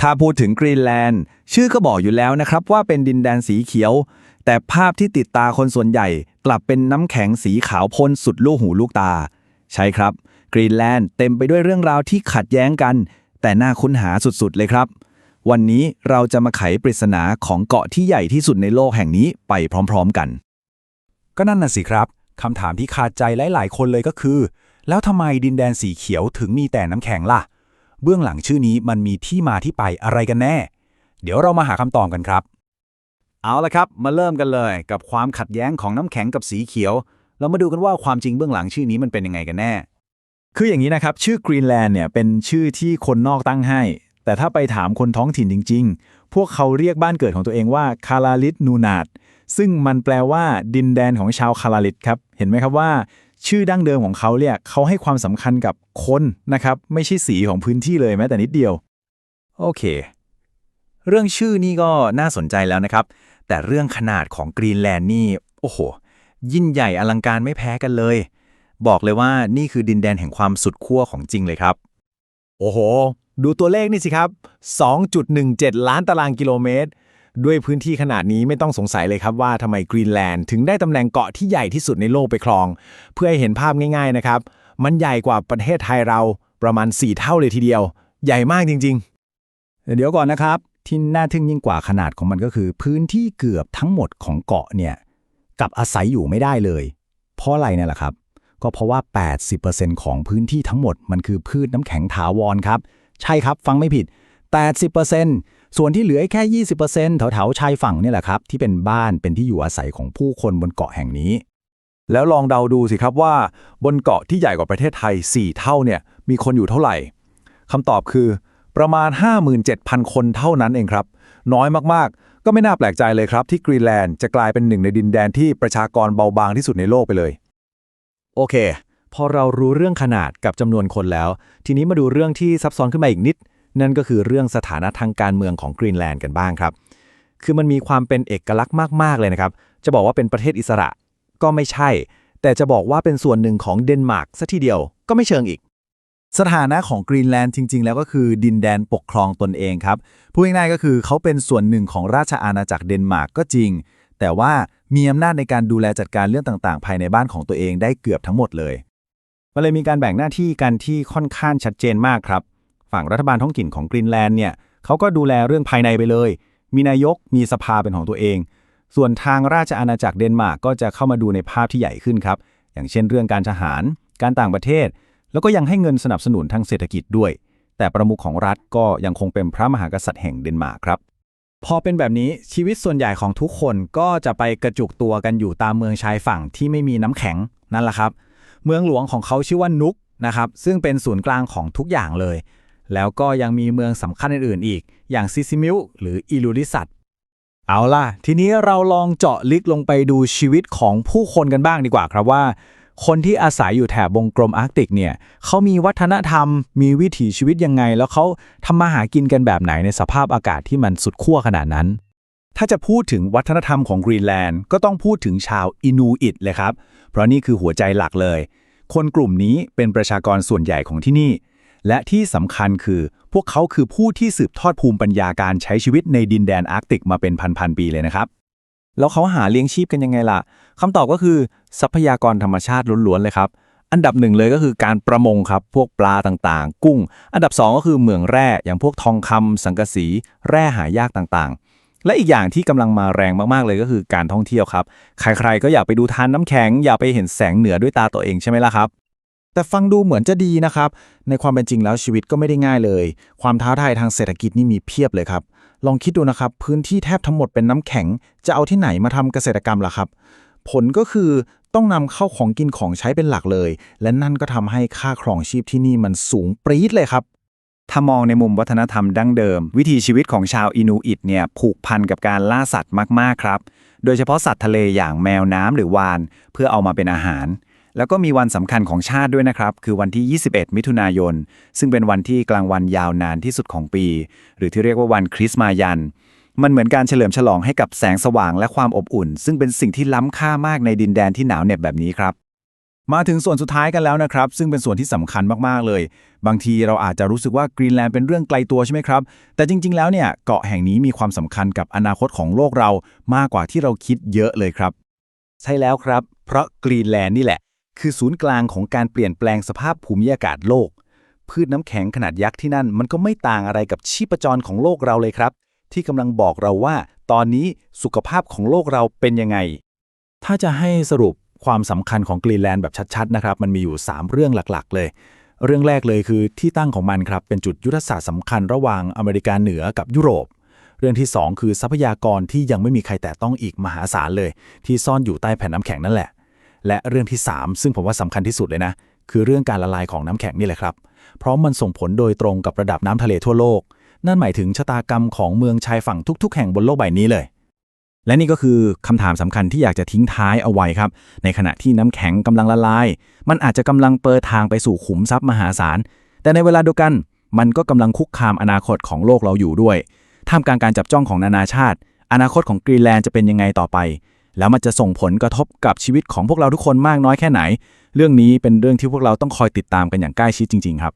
ถ้าพูดถึงกรีนแลนด์ ชื่อก็บอกอยู่แล้วนะครับว่าเป็นดินแดนสีเขียว แต่ภาพที่ติดตาคนส่วนใหญ่ กลับเป็นน้ำแข็งสีขาวพ่นสุดลูกหูลูกตา ใช่ครับ กรีนแลนด์เต็มไปด้วยเรื่องราวที่ขัดแย้งกัน แต่น่าค้นหาสุดๆเลยครับ วันนี้เราจะมาไขปริศนาของเกาะที่ใหญ่ที่สุดในโลกแห่งนี้ไปพร้อม ๆกัน ก็นั่นน่ะสิครับคำถามที่คาใจหลายๆ คนเลยก็คือ แล้วทำไมดินแดนสีเขียวถึงมีแต่น้ำแข็งล่ะ เบื้องหลังชื่อนี้มันมีที่มาที่ไปอะไรกันแน่ เดี๋ยวเรามาหาคำตอบกันครับ เอาละครับ มาเริ่มกันเลย กับความขัดแย้งของน้ำแข็งกับสีเขียว เรามาดูกันว่าความจริงเบื้องหลังชื่อนี้มันเป็นยังไงกันแน่ คืออย่างนี้นะครับ ชื่อกรีนแลนด์เนี่ยเป็นชื่อที่คนนอกตั้งให้ แต่ถ้าไปถามคนท้องถิ่นจริง ๆ พวกเขาเรียกบ้านเกิดของตัวเองว่าคาราลิตนูนาดซึ่งมันแปลว่า ดินแดนของชาวคาราลิตครับ เห็นไหมครับว่า ชื่อดั้งเดิมของเขาเนี่ยเขาให้ความสำคัญกับคนนะครับ ไม่ใช่สีของพื้นที่เลยแม้แต่นิดเดียว โอเค เรื่องชื่อนี่ก็น่าสนใจแล้วนะครับ แต่เรื่องขนาดของกรีนแลนด์นี่ โอ้โห ยิ่งใหญ่อลังการไม่แพ้กันเลย บอกเลยว่านี่คือดินแดนแห่งความสุดขั้วของจริงเลยครับ โอ้โห ดูตัวเลขนี่สิครับ 2.17 ล้านตารางกิโลเมตร ด้วยพื้นที่ขนาดนี้ไม่ต้องสงสัยเลยครับว่าทำไมกรีนแลนด์ถึงได้ตำแหน่งเกาะที่ใหญ่ที่สุดในโลกไปครอง เพื่อให้เห็นภาพง่าย ๆนะครับ มันใหญ่กว่าประเทศไทยเราประมาณ 4 เท่าเลยทีเดียว ใหญ่มากจริง ๆ เดี๋ยวก่อนนะครับ ที่น่าทึ่งยิ่งกว่าขนาดของมันก็คือ พื้นที่เกือบทั้งหมดของเกาะเนี่ยกับอาศัยอยู่ไม่ได้เลย เพราะอะไรเนี่ยแหละครับ ก็เพราะว่า 80%ของพื้นที่ทั้งหมดมันคือพืชน้ำแข็งถาวรครับ ใช่ครับฟังไม่ผิด 80% ส่วนที่เหลือแค่ 20%แถวๆชายฝั่งนี่แหละครับ ที่เป็นบ้านเป็นที่อยู่อาศัยของผู้คนบนเกาะแห่งนี้ แล้วลองเดาดูสิครับว่า บนเกาะที่ใหญ่กว่าประเทศไทย 4 เท่าเนี่ยมีคนอยู่เท่าไหร่คำตอบคือประมาณ 57,000 คนเท่านั้นเองครับ น้อยมากๆ ก็ไม่น่าแปลกใจเลยครับ ที่กรีนแลนด์จะกลายเป็นหนึ่งในดินแดนที่ประชากรเบาบางที่สุดในโลกไปเลย โอเค พอเรารู้เรื่องขนาดกับจำนวนคนแล้ว ทีนี้มาดูเรื่องที่ซับซ้อนขึ้นมาอีกนิด นั่นก็คือเรื่องสถานะทางการเมืองของกรีนแลนด์กันบ้างครับ คือมันมีความเป็นเอกลักษณ์มาก ๆ เลยนะครับ จะบอกว่าเป็นประเทศอิสระก็ไม่ใช่ แต่จะบอกว่าเป็นส่วนหนึ่งของเดนมาร์กซะทีเดียวก็ไม่เชิงอีก สถานะของกรีนแลนด์จริง ๆ แล้วก็คือดินแดนปกครองตนเองครับ พูดง่ายๆก็คือเขาเป็นส่วนหนึ่งของราชอาณาจักรเดนมาร์กก็จริง แต่ว่ามีอำนาจในการดูแลจัดการเรื่องต่างๆ ภายในบ้านของตัวเองได้เกือบทั้งหมดเลยมันเลยมีการแบ่งหน้าที่กันที่ค่อนข้างชัดเจนมากครับ ฝั่งรัฐบาลท้องถิ่นของกรีนแลนด์เนี่ยเขาก็ดูแลเรื่องภายในไปเลย มีนายกมีสภาเป็นของตัวเอง ส่วนทางราชอาณาจักรเดนมาร์กก็จะเข้ามาดูในภาพที่ใหญ่ขึ้นครับ อย่างเช่นเรื่องการทหาร การต่างประเทศ แล้วก็ยังให้เงินสนับสนุนทางเศรษฐกิจด้วย แต่ประมุขของรัฐก็ยังคงเป็นพระมหากษัตริย์แห่งเดนมาร์กครับพอเป็นแบบนี้ชีวิตส่วนใหญ่ของทุกคนก็จะไปกระจุกตัวกันอยู่ตามเมืองชายฝั่งที่ไม่มีน้ำแข็งนั่นแหละครับ เมืองหลวงของเขาชื่อว่านุกนะครับซึ่งเป็นศูนย์กลางของทุกอย่างเลย แล้วก็ยังมีเมืองสำคัญอื่นๆอีก อย่างซิซิมิลหรืออิลูริสัตเอาล่ะ ทีนี้เราลองเจาะลึกลงไปดูชีวิตของผู้คนกันบ้างดีกว่าครับว่า คนที่อาศัยอยู่แถบวงกลมอาร์กติกเนี่ยเขามีวัฒนธรรม มีวิถีชีวิตยังไง แล้วเขาทำมาหากินกันแบบไหนในสภาพอากาศที่มันสุดขั้วขนาดนั้น ถ้าจะพูดถึงวัฒนธรรมของกรีนแลนด์ก็ต้องพูดถึงชาวอินูอิตเลยครับ เพราะนี่คือหัวใจหลักเลย คนกลุ่มนี้เป็นประชากรส่วนใหญ่ของที่นี่ และที่สำคัญคือพวกเขาคือผู้ที่สืบทอดภูมิปัญญาการใช้ชีวิตในดินแดนอาร์กติกมาเป็นพันๆปีเลยนะครับ แล้วเขาหาเลี้ยงชีพกันยังไงล่ะคำตอบก็คือทรัพยากรธรรมชาติล้วนๆเลยครับ อันดับหนึ่งเลยก็คือการประมงครับ พวกปลาต่างๆ กุ้ง อันดับสองก็คือเหมืองแร่อย่างพวกทองคำสังกะสี แร่หายากต่างๆและอีกอย่างที่กำลังมาแรงมาก ๆ เลยก็คือการท่องเที่ยวครับ ใคร ๆ ก็อยากไปดูทานน้ำแข็ง อยากไปเห็นแสงเหนือด้วยตาตัวเองใช่ไหมล่ะครับ แต่ฟังดูเหมือนจะดีนะครับ ในความเป็นจริงแล้วชีวิตก็ไม่ได้ง่ายเลย ความท้าทายทางเศรษฐกิจนี่มีเพียบเลยครับ ลองคิดดูนะครับ พื้นที่แทบทั้งหมดเป็นน้ำแข็ง จะเอาที่ไหนมาทำเกษตรกรรมล่ะครับ ผลก็คือต้องนำเข้าของกินของใช้เป็นหลักเลย และนั่นก็ทำให้ค่าครองชีพที่นี่มันสูงปรี๊ดเลยครับถ้ามองในมุมวัฒนธรรมดั้งเดิม วิถีชีวิตของชาวอินูอิตเนี่ยผูกพันกับการล่าสัตว์มาก ๆ ครับ โดยเฉพาะสัตว์ทะเลอย่างแมวน้ำหรือวาฬเพื่อเอามาเป็นอาหาร แล้วก็มีวันสำคัญของชาติด้วยนะครับ คือวันที่ 21 มิถุนายน ซึ่งเป็นวันที่กลางวันยาวนานที่สุดของปี หรือที่เรียกว่าวันคริสต์มายัน มันเหมือนการเฉลิมฉลองให้กับแสงสว่างและความอบอุ่น ซึ่งเป็นสิ่งที่ล้ำค่ามากในดินแดนที่หนาวเหน็บแบบนี้ครับ มาถึงส่วนสุดท้ายกันแล้วนะครับ ซึ่งเป็นส่วนที่สำคัญมากๆเลย บางทีเราอาจจะรู้สึกว่ากรีนแลนด์เป็นเรื่องไกลตัวใช่ไหมครับ แต่จริง ๆ แล้วเนี่ยเกาะแห่งนี้มีความสำคัญกับอนาคตของโลกเรามากกว่าที่เราคิดเยอะเลยครับ ใช่แล้วครับ เพราะกรีนแลนด์นี่แหละ คือศูนย์กลางของการเปลี่ยนแปลงสภาพภูมิอากาศโลก พืชน้ำแข็งขนาดยักษ์ที่นั่นมันก็ไม่ต่างอะไรกับชีพจรของโลกเราเลยครับ ที่กำลังบอกเราว่า ตอนนี้สุขภาพของโลกเราเป็นยังไง ถ้าจะให้สรุปความสำคัญของกรีนแลนด์แบบชัดๆนะครับ มันมีอยู่ 3 เรื่องหลักๆ เลย เรื่องแรกเลยคือที่ตั้งของมันครับเป็นจุดยุทธศาสตร์สำคัญระหว่างอเมริกาเหนือกับยุโรปเรื่องที่ 2 คือทรัพยากรที่ยังไม่มีใครแตะต้องอีกมหาศาลเลย ที่ซ่อนอยู่ใต้แผ่นน้ำแข็งนั่นแหละ และเรื่องที่ 3 ซึ่งผมว่าสำคัญที่สุดเลยนะ คือเรื่องการละลายของน้ำแข็งนี่แหละครับ เพราะมันส่งผลโดยตรงกับระดับน้ำทะเลทั่วโลก นั่นหมายถึงชะตากรรมของเมืองชายฝั่งทุก ๆ แห่งบนโลกใบนี้เลย และนี่ก็คือคำถามสำคัญที่อยากจะทิ้งท้ายเอาไว้ครับ ในขณะที่น้ำแข็งกำลังละลาย มันอาจจะกำลังเปิดทางไปสู่ขุมทรัพย์มหาศาล แต่ในเวลาเดียวกัน มันก็กำลังคุกคามอนาคตของโลกเราอยู่ด้วยท่ามกลางการจับจ้องของนานาชาติ อนาคตของกรีนแลนด์จะเป็นยังไงต่อไป แล้วมันจะส่งผลกระทบกับชีวิตของพวกเราทุกคนมากน้อยแค่ไหน เรื่องนี้เป็นเรื่องที่พวกเราต้องคอยติดตามกันอย่างใกล้ชิดจริง ๆ ครับ